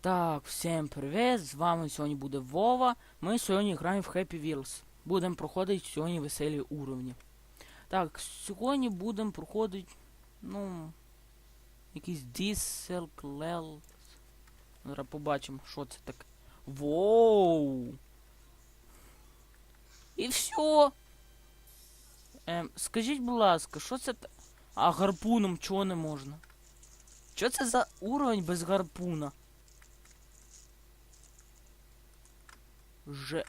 Так, всім привіт! З вами сьогодні буде Вова. Ми сьогодні граємо в Happy Wheels. Будемо проходити сьогодні веселі уровні. Так, сьогодні будемо проходити, ну, якийсь Diesel Lel. Зараз побачимо, що це таке. Воу! І все. Ем, скажіть, будь ласка, що це та... А гарпуном чого не можна? Що це за уровень без гарпуна? Ж.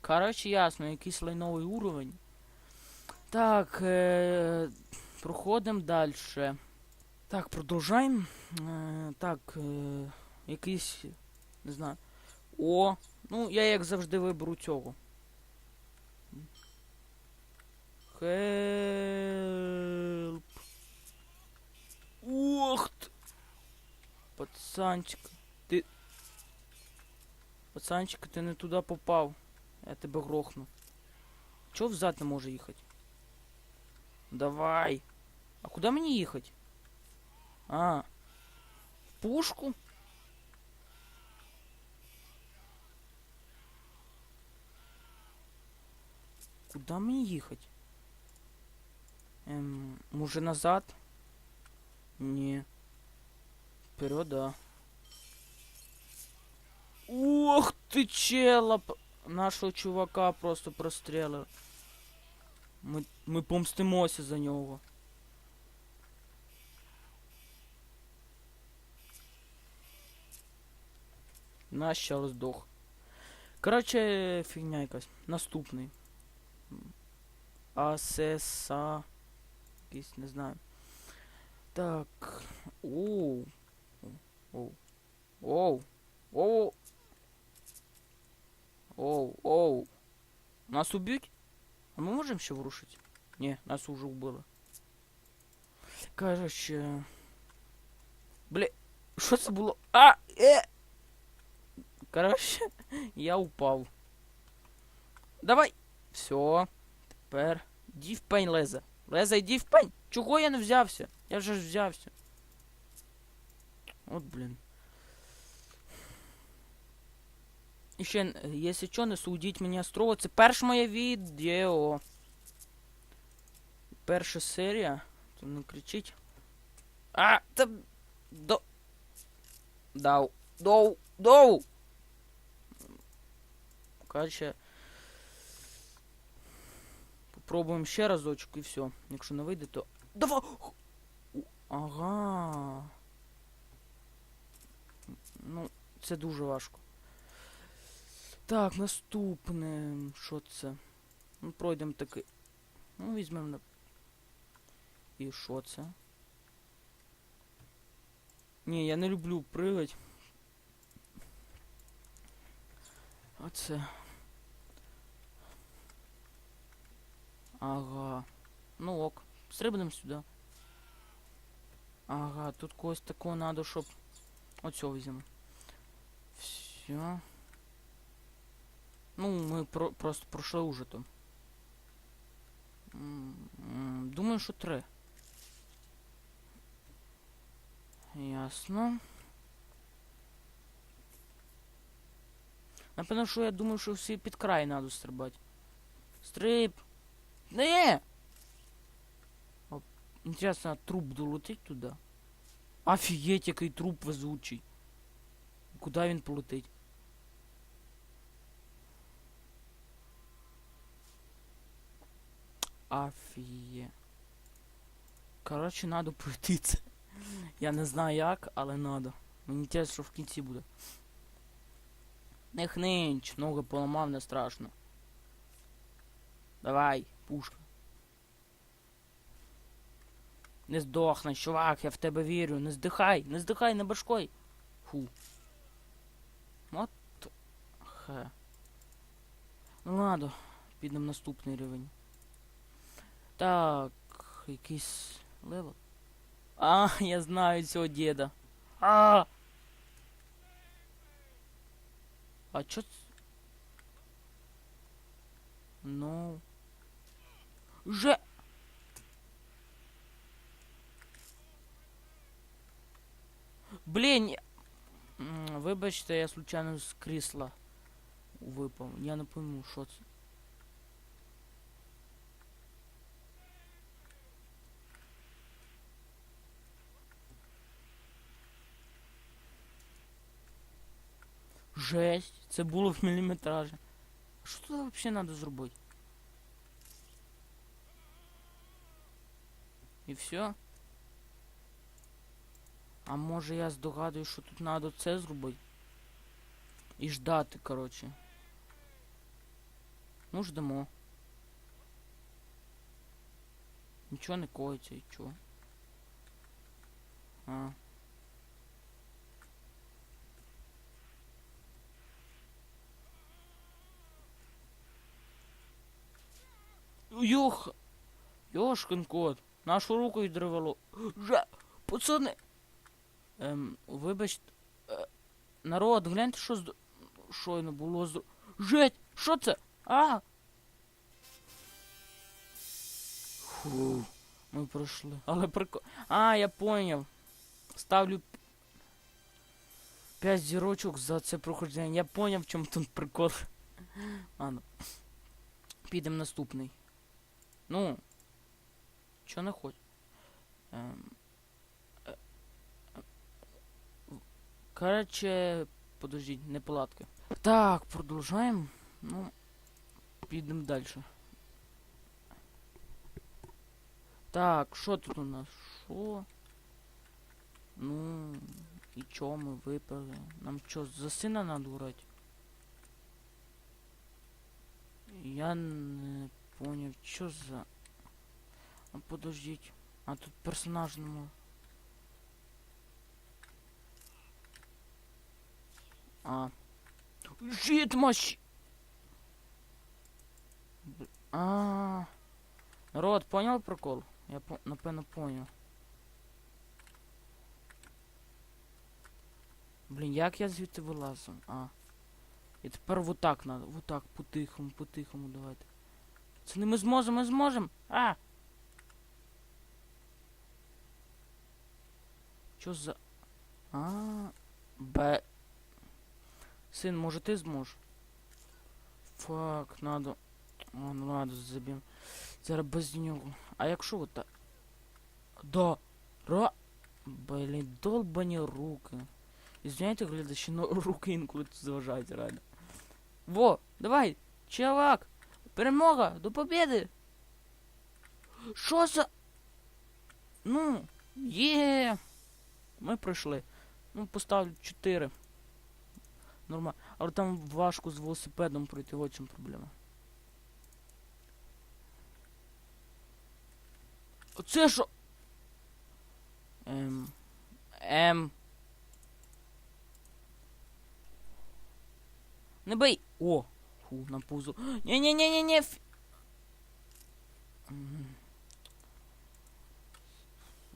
Коротше, ясно, якийсь лайновий уровень. Так, е- проходимо далі. Так, продовжаємо. Е- так, е- якийсь. Не знаю. О! Ну, я як завжди виберу цього. Хелп. Ох. Пацанчик. Ти. Пацанчик, ти не туди попав. Я тебе грохну. Чого взад не може їхати? Давай. А куди мені їхати? А. в Пушку? Куди мені їхати? Ем, може назад? Ні. Вперед, да. Ох ти чела! Нашого чувака просто прострелили. Ми, ми помстимося за нього. Наш ще роздох. Коротше, фігня якась. Наступний. Асеса. Якийсь, не знаю. Так. Оу. Оу. Оу. Оу. Оу, оу. Нас уб'ють? А ми можемо ще врушити? Ні, нас уже вбили. Короче. Бля, що це було? А! Е! Короче, я упав. Давай! Все. Тепер. Іди в пень, Леза. Леза, йди в пень. Чого я не взявся? Я вже ж взявся. От, блін. І ще, е, якщо що, не судіть мені строго. Це перше моє відео. Перша серія. То не кричіть. А, та... До... Дау. Доу. Доу. Короче. Попробуємо ще разочок і все. Якщо не вийде, то. Давай! Ага. Ну, це дуже важко. Так, наступне. Що це? Ну, пройдемо таки. Ну, візьмемо на. І що це? Ні, я не люблю пригати. Оце. Ага. Ну ок. Стрибнемо сюди. Ага, тут когось такого надо, щоб. Оцього візьмемо. Все. Ну, ми про просто пройшли уже то. М, м, Думаю, що три. Ясно. Напевно, що я думаю, що всі під край надо стрибати. Стриб! Не! О, Інтересно, а труп долетить туди? Офігеть, який труп везучий. Куди він полетить? Афіє. Коротше, надо пройти це. Я не знаю як, але надо. Мені те, що в кінці буде. Не хнинч, ноги поламав, не страшно. Давай, пушка. Не здохни, чувак, я в тебе вірю. Не здихай, не здихай, не башкой. Фу. От. Хе. Ну ладно, підемо наступний рівень. Так, якийсь левел. А, я знаю цього діда. А! А чо ц... Ну. Же. Блін. я- М, Вибачте, я случайно з крісла випав. Я не пойму, що це. Жесть, це було в міліметражі. Що тут взагалі треба зробити? І все? А може я здогадую, що тут треба це зробити? І ждати, коротше. Ну, ждемо. Нічого не коїться і чого. А. Йох! Йошкин кот! Нашу руку відривало. Жа! Пацани! Ем, вибачте. Е, народ, гляньте, що з... Щойно було з... Жить! Що це? А! Фу, ми пройшли. Але прикол... А, я поняв. Ставлю 5 зірочок за це проходження. Я поняв, в чому тут прикол. Ладно. Підемо наступний. Ну. Чо не хоч? Ем... е, е, в- Короче, подождіть, неполадки. Так, продовжаємо. Ну, підемо далі. Так, що тут у нас? Що? Ну, і чо ми випили? Нам що, за сина надо грати? Я не поняв, що за... А подождіть. А тут персонаж нема. А. Жит мощь! Б- А. Народ, понял прикол? Я по напевно понял. Блін, як я звідти вилазив? А. І тепер вот так надо. Вот так, по-тихому, по-тихому давайте. Це не ми зможемо, ми зможемо. А! Що за... А, Б. Син, може ти зможеш? Фак, надо. О, ну ладно, заб'ємо. Зараз без нього. А якщо от так? Да. Ра. Блін, долбані руки. Извиняйте, глядачі, но руки інколи тут заважають реально. Во, давай, чувак. Перемога, до победи. Що за... Ну, є. Ми пройшли. Ну, поставлю 4. Нормально. Але там важко з велосипедом пройти, от чому проблема. Оце що? Ем. Ем. Не бий! О! Фу, на пузо. Ф-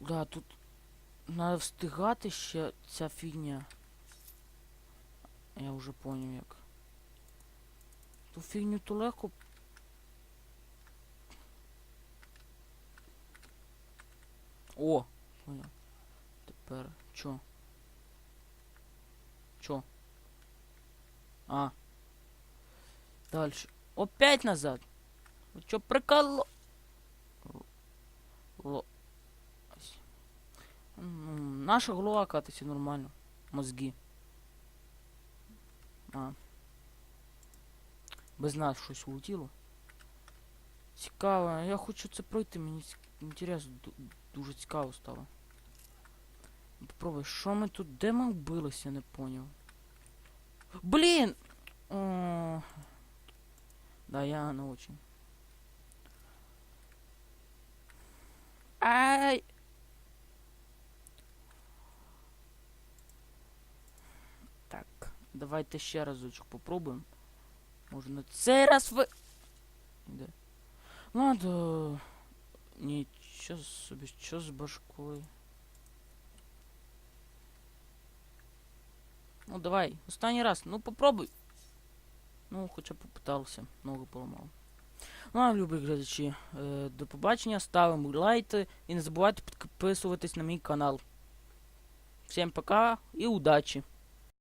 Да, тут надо встигати ще ця фігня. Я вже поняв як. Ту фігню то легко. О! Тепер чо? Чо? А. Дальше. Опять назад. Вы чё приколо... Ло... Ну, наша голова катиться нормально. Мозги. А. Без нас щось улетіло. Цікаво, я хочу це пройти, інтересно, ду- дуже цікаво стало. Попробуй, що ми тут, де ми вбилися, я не поняв. Блін! О, да, я не очень. Ай! Так, давайте ще разочок попробуємо. Може на цей раз ви. Де? Ладно. Нічого собі, що з башкою. Ну давай, останній раз, ну попробуй. Ну, хоча б попитався, ногу поламав. Ну, а, любі глядачі, е, до побачення, ставимо лайки і не забувайте підписуватись на мій канал. Всім пока і удачі!